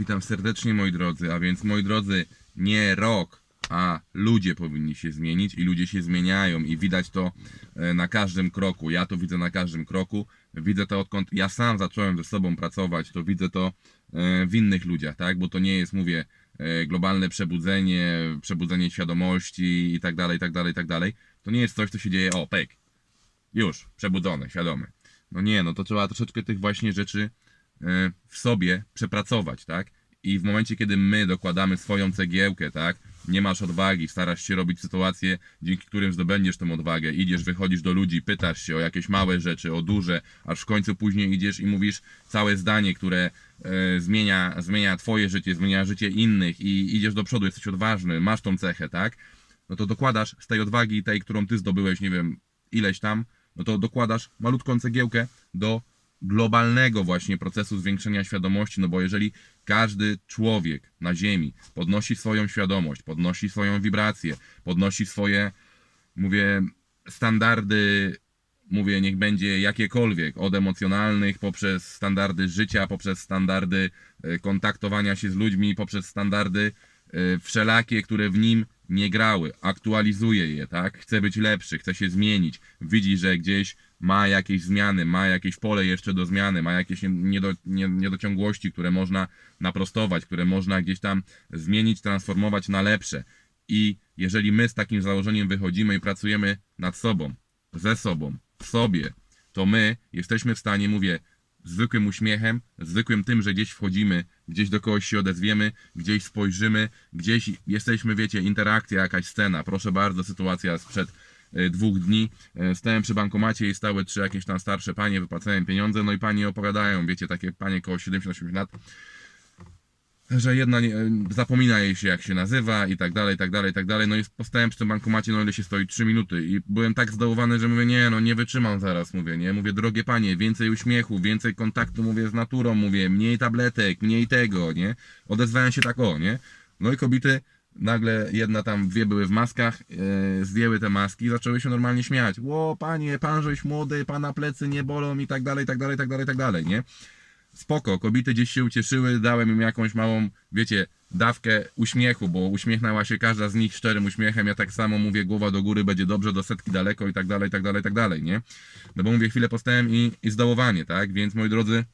Witam serdecznie moi drodzy, a więc moi drodzy, nie rok, a ludzie powinni się zmienić i ludzie się zmieniają i widać to e, na każdym kroku. Ja to widzę na każdym kroku. Widzę to odkąd ja sam zacząłem ze sobą pracować, to widzę to e, w innych ludziach, tak? Bo to nie jest, mówię, e, globalne przebudzenie, przebudzenie świadomości i tak dalej, i tak dalej, i tak dalej. To nie jest coś, co się dzieje, o, pek, już, przebudzony, świadomy. No nie, no to trzeba troszeczkę tych właśnie rzeczy w sobie przepracować, tak? I w momencie, kiedy my dokładamy swoją cegiełkę, tak? Nie masz odwagi, starasz się robić sytuacje, dzięki którym zdobędziesz tą odwagę. Idziesz, wychodzisz do ludzi, pytasz się o jakieś małe rzeczy, o duże, aż w końcu później idziesz i mówisz całe zdanie, które e, zmienia, zmienia twoje życie, zmienia życie innych i idziesz do przodu, jesteś odważny, masz tą cechę, tak? No to dokładasz z tej odwagi, tej, którą ty zdobyłeś, nie wiem, ileś tam, no to dokładasz malutką cegiełkę do globalnego właśnie procesu zwiększenia świadomości, no bo jeżeli każdy człowiek na Ziemi podnosi swoją świadomość, podnosi swoją wibrację, podnosi swoje, mówię, standardy, mówię, niech będzie jakiekolwiek, od emocjonalnych, poprzez standardy życia, poprzez standardy e, kontaktowania się z ludźmi, poprzez standardy e, wszelakie, które w nim nie grały, aktualizuje je, tak? Chce być lepszy, chce się zmienić, widzi, że gdzieś ma jakieś zmiany, ma jakieś pole jeszcze do zmiany, ma jakieś nie- niedo, nie, niedociągłości, które można naprostować, które można gdzieś tam zmienić, transformować na lepsze. I jeżeli my z takim założeniem wychodzimy i pracujemy nad sobą, ze sobą, w sobie, to my jesteśmy w stanie, mówię, zwykłym uśmiechem, zwykłym tym, że gdzieś wchodzimy, gdzieś do kogoś się odezwiemy, gdzieś spojrzymy, gdzieś jesteśmy, wiecie, interakcja, jakaś scena. Proszę bardzo, sytuacja sprzed e, dwóch dni. E, Stałem przy bankomacie i stały trzy jakieś tam starsze panie, wypłacałem pieniądze, no i panie opowiadają, wiecie, takie panie koło 70-80 lat, że jedna nie, zapomina jej się jak się nazywa i tak dalej, i tak dalej, i tak dalej. No i postałem przy tym bankomacie, no ile się stoi 3 minuty i byłem tak zdołowany, że mówię, nie, no nie wytrzymam zaraz, mówię, nie, mówię, drogie panie, więcej uśmiechu, więcej kontaktu, mówię, z naturą, mówię, mniej tabletek, mniej tego, nie. Odezwałem się tak, o, nie. No i kobiety, nagle jedna tam, dwie były w maskach, e, zdjęły te maski i zaczęły się normalnie śmiać. Ło, panie, pan żeś młody, pana plecy nie bolą i tak dalej, i tak dalej, i tak dalej, i tak dalej, nie spoko, kobiety gdzieś się ucieszyły, dałem im jakąś małą, wiecie, dawkę uśmiechu, bo uśmiechnęła się każda z nich szczerym uśmiechem, ja tak samo mówię, głowa do góry, będzie dobrze, do setki daleko i tak dalej, i tak dalej, i tak dalej, nie? No bo mówię, chwilę postałem i, i zdołowanie, tak? Więc moi drodzy,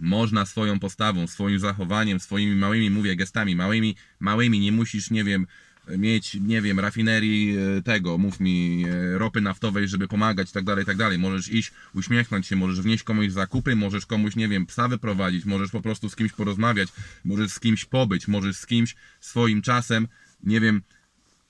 można swoją postawą, swoim zachowaniem, swoimi małymi, mówię, gestami, małymi, małymi, nie musisz, nie wiem, mieć, nie wiem, rafinerii e, tego, mów mi, e, ropy naftowej, żeby pomagać tak dalej, tak dalej. Możesz iść, uśmiechnąć się, możesz wnieść komuś zakupy, możesz komuś, nie wiem, psa wyprowadzić, możesz po prostu z kimś porozmawiać, możesz z kimś pobyć, możesz z kimś swoim czasem, nie wiem,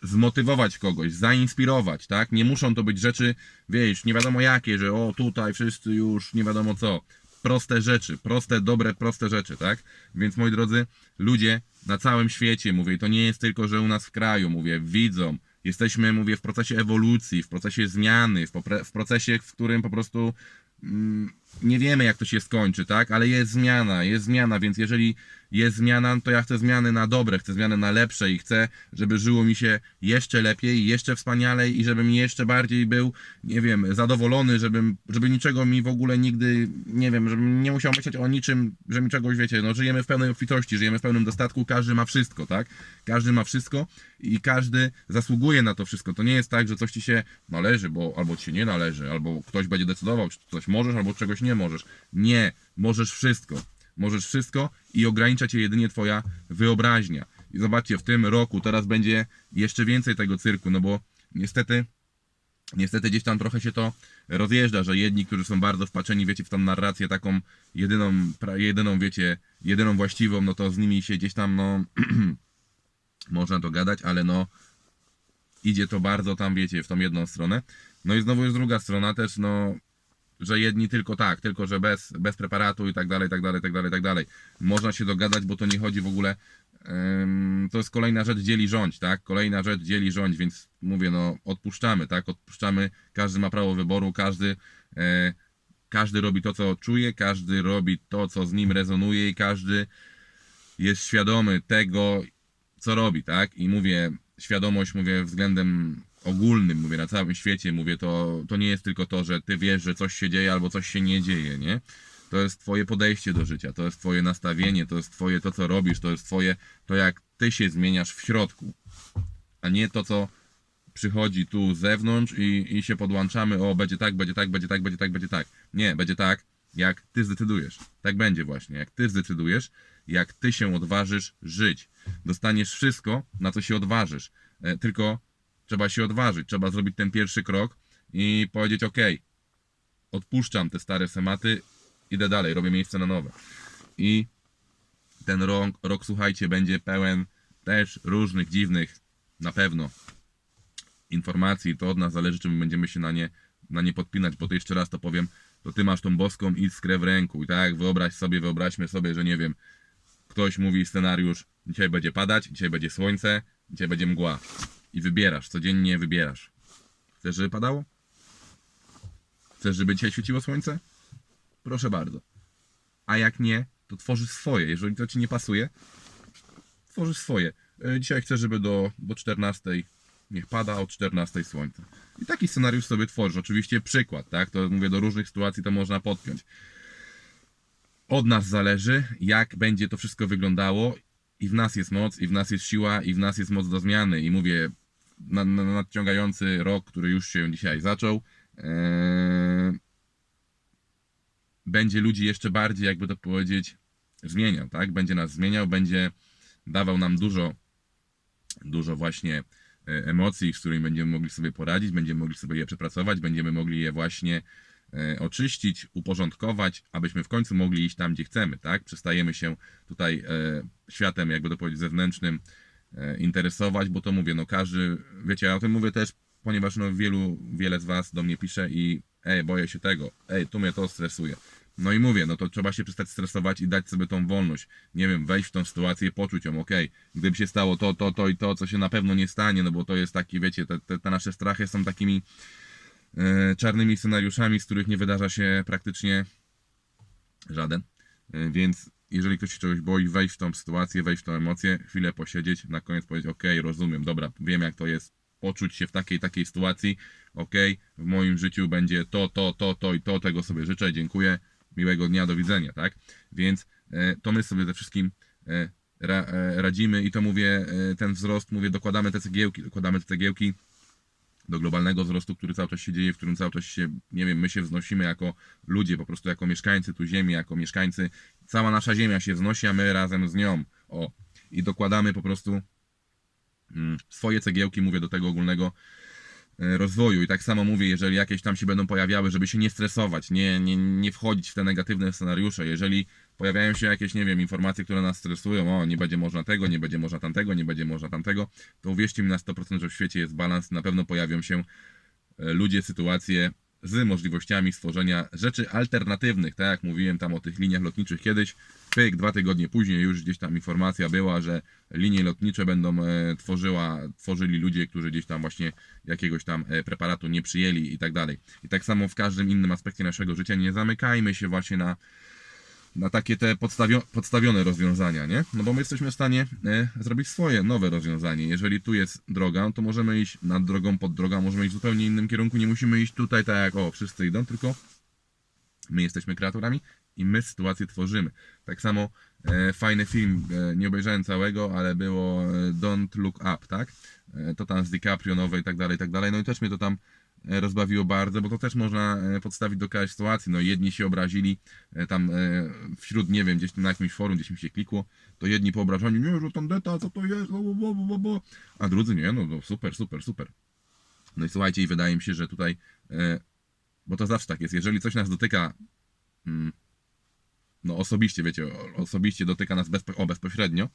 zmotywować kogoś, zainspirować, tak? Nie muszą to być rzeczy, wiesz, nie wiadomo jakie, że o tutaj wszyscy już nie wiadomo co. Proste rzeczy, proste, dobre, proste rzeczy, tak? Więc moi drodzy, ludzie na całym świecie, mówię, to nie jest tylko, że u nas w kraju, mówię, widzą, jesteśmy, mówię, w procesie ewolucji, w procesie zmiany, w, w procesie, w którym po prostu mm, nie wiemy, jak to się skończy, tak? Ale jest zmiana, jest zmiana, więc jeżeli jest zmiana, to ja chcę zmiany na dobre, chcę zmiany na lepsze i chcę, żeby żyło mi się jeszcze lepiej, jeszcze wspanialej i żebym jeszcze bardziej był, nie wiem, zadowolony, żebym, żeby niczego mi w ogóle nigdy, nie wiem, żebym nie musiał myśleć o niczym, że mi czegoś, wiecie, no żyjemy w pełnej obfitości, żyjemy w pełnym dostatku, każdy ma wszystko, tak? Każdy ma wszystko i każdy zasługuje na to wszystko. To nie jest tak, że coś ci się należy, bo albo ci się nie należy, albo ktoś będzie decydował, czy coś możesz, albo czegoś nie możesz. Nie, możesz wszystko. Możesz wszystko i ogranicza cię jedynie twoja wyobraźnia. I zobaczcie, w tym roku teraz będzie jeszcze więcej tego cyrku, no bo niestety niestety gdzieś tam trochę się to rozjeżdża, że jedni, którzy są bardzo wpatrzeni, wiecie, w tą narrację taką jedyną, jedyną, wiecie, jedyną właściwą, no to z nimi się gdzieś tam, no, można to gadać, ale no, idzie to bardzo tam, wiecie, w tą jedną stronę. No i znowu jest druga strona też, no, że jedni tylko tak, tylko że bez, bez preparatu i tak dalej, tak dalej, tak dalej, tak dalej. Można się dogadać, bo to nie chodzi w ogóle. to jest kolejna rzecz dzieli rządź, tak? Kolejna rzecz dzieli rządź, więc mówię, no odpuszczamy, tak? Odpuszczamy, każdy ma prawo wyboru, każdy, e, każdy robi to, co czuje, każdy robi to, co z nim rezonuje i każdy jest świadomy tego, co robi, tak? I mówię, świadomość, mówię względem ogólnym, mówię na całym świecie, mówię, to, to nie jest tylko to, że ty wiesz, że coś się dzieje albo coś się nie dzieje, nie? To jest twoje podejście do życia, to jest twoje nastawienie, to jest twoje to, co robisz, to jest twoje, to jak ty się zmieniasz w środku, a nie to, co przychodzi tu z zewnątrz i, i się podłączamy, o będzie tak, będzie tak, będzie tak, będzie tak, będzie tak. Nie, będzie tak, jak ty zdecydujesz. Tak będzie właśnie, jak ty zdecydujesz, jak ty się odważysz żyć. Dostaniesz wszystko, na co się odważysz. E, tylko trzeba się odważyć, trzeba zrobić ten pierwszy krok i powiedzieć, ok, odpuszczam te stare schematy, idę dalej, robię miejsce na nowe. I ten rok, rok słuchajcie, będzie pełen też różnych dziwnych, na pewno, informacji. To od nas zależy, czy my będziemy się na nie, na nie podpinać, bo to jeszcze raz to powiem, to ty masz tą boską iskrę w ręku i tak, wyobraź sobie, wyobraźmy sobie, że nie wiem, ktoś mówi scenariusz, dzisiaj będzie padać, dzisiaj będzie słońce, dzisiaj będzie mgła i wybierasz, codziennie wybierasz. Chcesz, żeby padało? Chcesz, żeby dzisiaj świeciło słońce? Proszę bardzo. A jak nie, to tworzysz swoje. Jeżeli to ci nie pasuje, tworzysz swoje. E, Dzisiaj chcę, żeby do, do 14 niech pada, a o 14 słońce. I taki scenariusz sobie tworzysz. Oczywiście przykład, tak? To mówię, do różnych sytuacji to można podpiąć. Od nas zależy, jak będzie to wszystko wyglądało i w nas jest moc, i w nas jest siła, i w nas jest moc do zmiany. I mówię, na, na, nadciągający rok, który już się dzisiaj zaczął, e, będzie ludzi jeszcze bardziej, jakby to powiedzieć, zmieniał, tak? Będzie nas zmieniał, będzie dawał nam dużo, dużo właśnie e, emocji, z którymi będziemy mogli sobie poradzić, będziemy mogli sobie je przepracować, będziemy mogli je właśnie e, oczyścić, uporządkować, abyśmy w końcu mogli iść tam, gdzie chcemy, tak? Przestajemy się tutaj światem, jakby to powiedzieć, zewnętrznym interesować, bo to mówię, no każdy, wiecie, ja o tym mówię też, ponieważ no wielu, wiele z was do mnie pisze i ej, boję się tego, ej, tu mnie to stresuje. No i mówię, no to trzeba się przestać stresować i dać sobie tą wolność. Nie wiem, wejść w tą sytuację poczuć ją, okej, gdyby się stało to, to, to i to, co się na pewno nie stanie, no bo to jest taki, wiecie, te, te, te nasze strachy są takimi e, czarnymi scenariuszami, z których nie wydarza się praktycznie żaden. E, więc jeżeli ktoś się czegoś boi, wejść w tą sytuację, wejść w tą emocję, chwilę posiedzieć, na koniec powiedzieć, ok, rozumiem, dobra, wiem jak to jest, poczuć się w takiej, takiej sytuacji, ok, w moim życiu będzie to, to, to, to i to, tego sobie życzę, dziękuję, miłego dnia, do widzenia, tak? Więc e, to my sobie ze wszystkim e, ra, e, radzimy i to mówię, e, ten wzrost, mówię, dokładamy te cegiełki, dokładamy te cegiełki do globalnego wzrostu, który cały czas się dzieje, w którym cały czas się, nie wiem, my się wznosimy jako ludzie, po prostu jako mieszkańcy tu ziemi, jako mieszkańcy, cała nasza ziemia się wznosi, a my razem z nią, o, i dokładamy po prostu mm, swoje cegiełki, mówię, do tego ogólnego e, rozwoju. I tak samo mówię, jeżeli jakieś tam się będą pojawiały, żeby się nie stresować, nie, nie, nie wchodzić w te negatywne scenariusze. Jeżeli pojawiają się jakieś, nie wiem, informacje, które nas stresują, o, nie będzie można tego, nie będzie można tamtego, nie będzie można tamtego, to uwierzcie mi na 100%, że w świecie jest balans, na pewno pojawią się e, ludzie, sytuacje z możliwościami stworzenia rzeczy alternatywnych, tak jak mówiłem tam o tych liniach lotniczych kiedyś, pyk, dwa tygodnie później już gdzieś tam informacja była, że linie lotnicze będą e, tworzyła, tworzyli ludzie, którzy gdzieś tam właśnie jakiegoś tam e, preparatu nie przyjęli i tak dalej. I tak samo w każdym innym aspekcie naszego życia. Nie zamykajmy się właśnie na na takie te podstawio- podstawione rozwiązania, nie? No bo my jesteśmy w stanie e, zrobić swoje nowe rozwiązanie. Jeżeli tu jest droga, to możemy iść nad drogą, pod drogą, możemy iść w zupełnie innym kierunku, nie musimy iść tutaj tak jak o, wszyscy idą, tylko my jesteśmy kreatorami i my sytuację tworzymy. Tak samo e, fajny film, e, nie obejrzałem całego, ale było e, Don't Look Up, tak? E, to tam z DiCaprio nowe i tak dalej, i tak dalej. No i też mnie to tam rozbawiło bardzo, bo to też można e, podstawić do każdej sytuacji. No jedni się obrazili e, tam e, wśród, nie wiem, gdzieś tam na jakimś forum, gdzieś mi się klikło, to jedni po obrażeniu, nie, że tandeta, co to jest, bo, bo, bo, bo, a drudzy nie, no, no super, super, super. No i słuchajcie, i wydaje mi się, że tutaj, e, bo to zawsze tak jest, jeżeli coś nas dotyka, mm, no osobiście, wiecie, osobiście dotyka nas bezpo, o, bezpośrednio,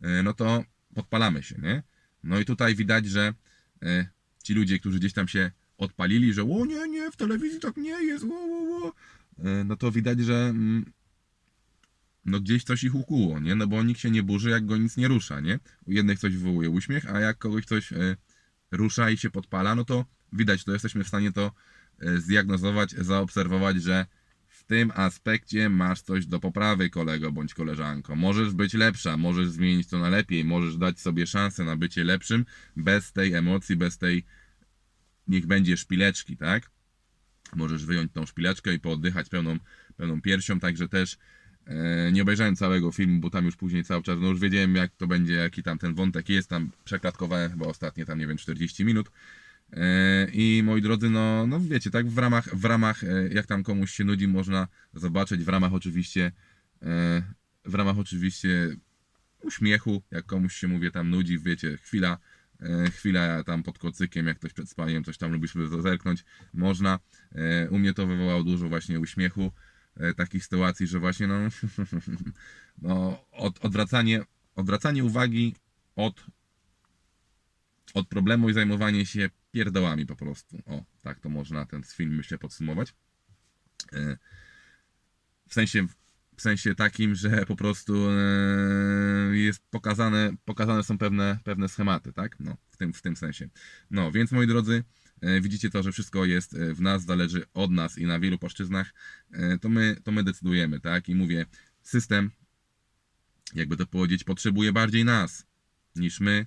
e, no to podpalamy się, nie? No i tutaj widać, że e, ci ludzie, którzy gdzieś tam się odpalili, że o nie, nie, w telewizji tak nie jest, o, o, o, e, no to widać, że mm, no gdzieś coś ich ukuło, nie? No bo nikt się nie burzy, jak go nic nie rusza, nie? U jednych coś wywołuje uśmiech, a jak kogoś coś e, rusza i się podpala, no to widać, to jesteśmy w stanie to e, zdiagnozować, zaobserwować, że w tym aspekcie masz coś do poprawy, kolego bądź koleżanko. Możesz być lepsza, możesz zmienić to na lepiej, możesz dać sobie szansę na bycie lepszym bez tej emocji, bez tej niech będzie szpileczki, tak? Możesz wyjąć tą szpileczkę i pooddychać pełną, pełną piersią, także też e, nie obejrzałem całego filmu, bo tam już później cały czas, no już wiedziałem jak to będzie, jaki tam ten wątek jest, tam przeklatkowałem chyba ostatnie tam, nie wiem, 40 minut. E, I moi drodzy, no, no wiecie, tak w ramach, w ramach, e, jak tam komuś się nudzi, można zobaczyć, w ramach oczywiście, e, w ramach oczywiście uśmiechu, jak komuś się mówię tam nudzi, wiecie, chwila, e, chwila tam pod kocykiem, jak ktoś przed spaniem coś tam lubi sobie zerknąć, można. E, U mnie to wywołało dużo właśnie uśmiechu, e, takich sytuacji, że właśnie no, no od, odwracanie, odwracanie uwagi od, od problemu i zajmowanie się pierdołami po prostu. O, tak to można ten film myślę podsumować. W sensie, w sensie takim, że po prostu e, jest pokazane, pokazane są pewne, pewne schematy, tak? No, w tym, w tym sensie. No, więc moi drodzy, e, widzicie to, że wszystko jest e, w nas, zależy od nas i na wielu płaszczyznach, to my, to my decydujemy, tak? I mówię, system, jakby to powiedzieć, potrzebuje bardziej nas niż my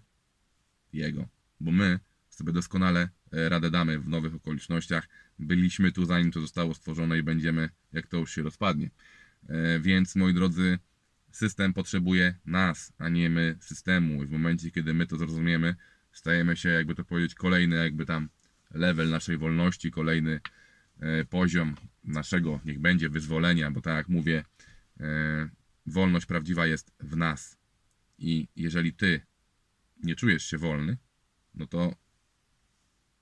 jego, bo my sobie doskonale radę damy w nowych okolicznościach. Byliśmy tu zanim to zostało stworzone i będziemy, jak to już się rozpadnie. E, Więc moi drodzy, system potrzebuje nas, a nie my systemu. I w momencie, kiedy my to zrozumiemy, stajemy się, jakby to powiedzieć, kolejny jakby tam level naszej wolności, kolejny e, poziom naszego, niech będzie wyzwolenia, bo tak jak mówię, e, wolność prawdziwa jest w nas. I jeżeli ty nie czujesz się wolny, no to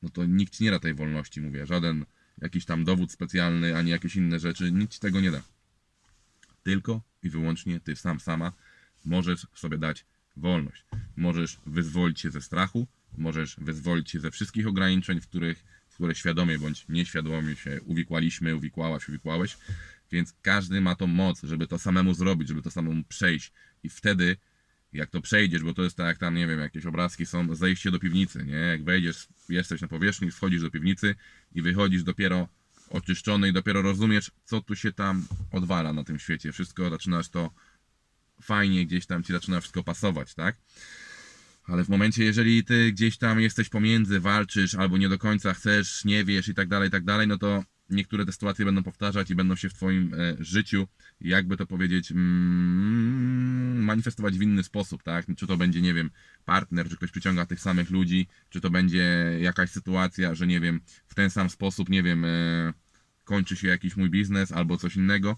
no to nikt ci nie da tej wolności, mówię. Żaden jakiś tam dowód specjalny, ani jakieś inne rzeczy, nic ci tego nie da. Tylko i wyłącznie ty sam, sama możesz sobie dać wolność. Możesz wyzwolić się ze strachu, możesz wyzwolić się ze wszystkich ograniczeń, w których, w które świadomie bądź nieświadomie się uwikłaliśmy, uwikłałaś, uwikłałeś. Więc każdy ma tą moc, żeby to samemu zrobić, żeby to samemu przejść. I wtedy jak to przejdziesz, bo to jest tak jak tam, nie wiem, jakieś obrazki są, zejście do piwnicy, nie? Jak wejdziesz, jesteś na powierzchni, wchodzisz do piwnicy i wychodzisz dopiero oczyszczony i dopiero rozumiesz, co tu się tam odwala na tym świecie. Wszystko zaczynasz to fajnie, gdzieś tam ci zaczyna wszystko pasować, tak? Ale w momencie, jeżeli ty gdzieś tam jesteś pomiędzy, walczysz albo nie do końca chcesz, nie wiesz i tak dalej, i tak dalej, no to niektóre te sytuacje będą powtarzać i będą się w twoim e, życiu, jakby to powiedzieć, mm, manifestować w inny sposób, tak? Czy to będzie, nie wiem, partner, czy ktoś przyciąga tych samych ludzi, czy to będzie jakaś sytuacja, że nie wiem, w ten sam sposób, nie wiem, e, kończy się jakiś mój biznes albo coś innego.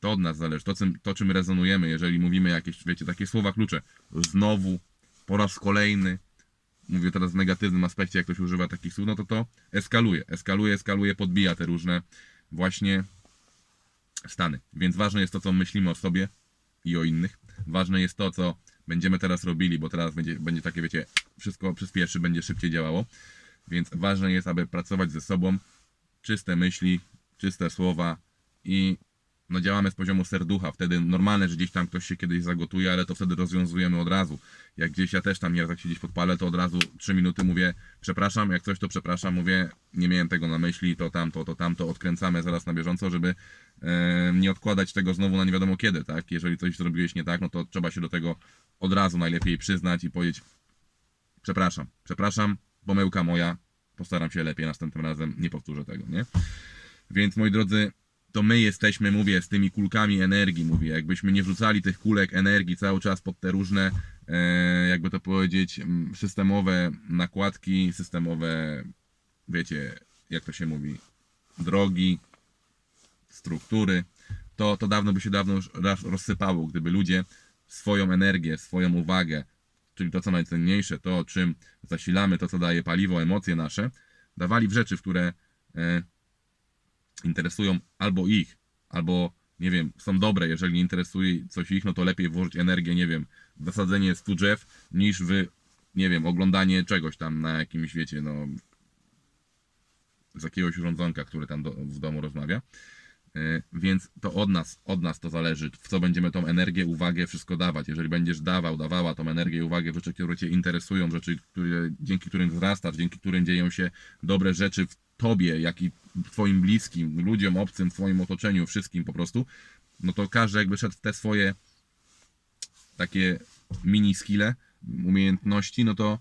To od nas zależy, to, czym, to czym rezonujemy, jeżeli mówimy jakieś, wiecie, takie słowa klucze, znowu, po raz kolejny, mówię teraz w negatywnym aspekcie, jak ktoś używa takich słów, no to to eskaluje, eskaluje, eskaluje, podbija te różne właśnie stany. Więc ważne jest to, co myślimy o sobie i o innych. Ważne jest to, co będziemy teraz robili, bo teraz będzie, będzie takie, wiecie, wszystko przyspieszy, będzie szybciej działało. Więc ważne jest, aby pracować ze sobą, czyste myśli, czyste słowa i no działamy z poziomu serducha. Wtedy normalne, że gdzieś tam ktoś się kiedyś zagotuje, ale to wtedy rozwiązujemy od razu. Jak gdzieś ja też tam nieraz jak się gdzieś podpalę, to od razu 3 minuty mówię przepraszam, jak coś to przepraszam, mówię nie miałem tego na myśli, to tamto, to tamto, odkręcamy zaraz na bieżąco, żeby e, nie odkładać tego znowu na nie wiadomo kiedy, tak? Jeżeli coś zrobiłeś nie tak, no to trzeba się do tego od razu najlepiej przyznać i powiedzieć przepraszam, przepraszam, pomyłka moja, postaram się lepiej następnym razem, nie powtórzę tego, nie? Więc moi drodzy, to my jesteśmy, mówię, z tymi kulkami energii, mówię, jakbyśmy nie wrzucali tych kulek energii cały czas pod te różne, e, jakby to powiedzieć, systemowe nakładki, systemowe, wiecie, jak to się mówi, drogi, struktury, to, to dawno by się dawno rozsypało, gdyby ludzie swoją energię, swoją uwagę, czyli to co najcenniejsze, to czym zasilamy, to co daje paliwo, emocje nasze, dawali w rzeczy, w które e, interesują albo ich, albo nie wiem, są dobre, jeżeli nie interesuje coś ich, no to lepiej włożyć energię, nie wiem, w zasadzenie 100 drzew, niż w, nie wiem, oglądanie czegoś tam na jakimś, wiecie, no, z jakiegoś urządzonka, który tam do, w domu rozmawia. E, Więc to od nas, od nas to zależy, w co będziemy tą energię, uwagę, wszystko dawać. Jeżeli będziesz dawał, dawała tą energię uwagę rzeczy, które Cię interesują, rzeczy, które, dzięki którym wzrastasz, dzięki którym dzieją się dobre rzeczy w Tobie, jak i Twoim bliskim, ludziom obcym, w Twoim otoczeniu, wszystkim po prostu, no to każdy jakby szedł w te swoje takie mini skille, umiejętności, no to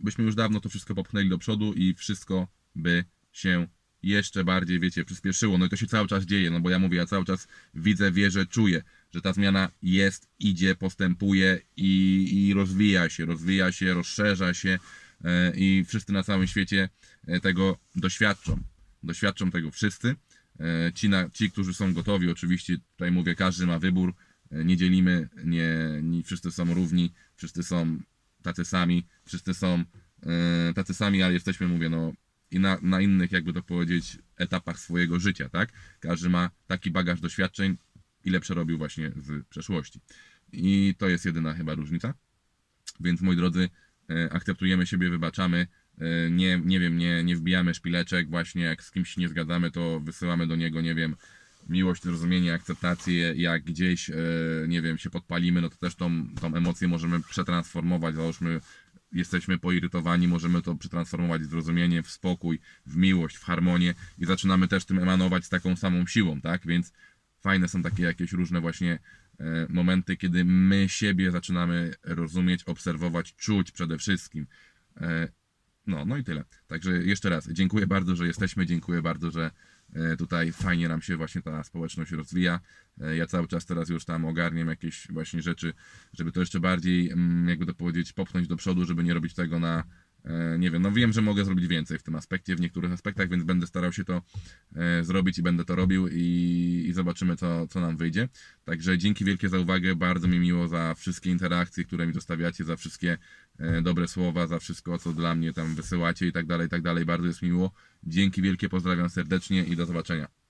byśmy już dawno to wszystko popchnęli do przodu i wszystko by się jeszcze bardziej, wiecie, przyspieszyło. No i to się cały czas dzieje, no bo ja mówię, ja cały czas widzę, wierzę, czuję, że ta zmiana jest, idzie, postępuje i, i rozwija się, rozwija się, rozszerza się e, i wszyscy na całym świecie e, tego doświadczą. Doświadczą tego wszyscy. E, Ci, na, ci, którzy są gotowi, oczywiście, tutaj mówię, każdy ma wybór, e, nie dzielimy, nie, nie wszyscy są równi, wszyscy są tacy sami, wszyscy są e, tacy sami, ale jesteśmy, mówię, no i na, na innych, jakby to powiedzieć, etapach swojego życia, tak? Każdy ma taki bagaż doświadczeń, ile przerobił właśnie z przeszłości. I to jest jedyna chyba różnica. Więc moi drodzy, akceptujemy siebie, wybaczamy. E, Nie, nie wiem, nie, nie wbijamy szpileczek, właśnie jak z kimś nie zgadzamy, to wysyłamy do niego, nie wiem, miłość, zrozumienie, akceptację. Jak gdzieś, e, nie wiem, się podpalimy, no to też tą, tą emocję możemy przetransformować. Załóżmy, jesteśmy poirytowani, możemy to przetransformować w zrozumienie, w spokój, w miłość, w harmonię i zaczynamy też tym emanować z taką samą siłą, tak? Więc fajne są takie jakieś różne właśnie e, momenty, kiedy my siebie zaczynamy rozumieć, obserwować, czuć przede wszystkim. No, no i tyle. Także jeszcze raz, dziękuję bardzo, że jesteśmy, dziękuję bardzo, że e, tutaj fajnie nam się właśnie ta społeczność rozwija. E, Ja cały czas teraz już tam ogarniam jakieś właśnie rzeczy, żeby to jeszcze bardziej, mm, jakby to powiedzieć, popchnąć do przodu, żeby nie robić tego na, nie wiem, no wiem, że mogę zrobić więcej w tym aspekcie, w niektórych aspektach, więc będę starał się to e, zrobić i będę to robił i, i zobaczymy, co, co nam wyjdzie. Także dzięki wielkie za uwagę, bardzo mi miło za wszystkie interakcje, które mi zostawiacie, za wszystkie e, dobre słowa, za wszystko, co dla mnie tam wysyłacie i tak dalej, i tak dalej. Bardzo jest mi miło. Dzięki wielkie, pozdrawiam serdecznie i do zobaczenia.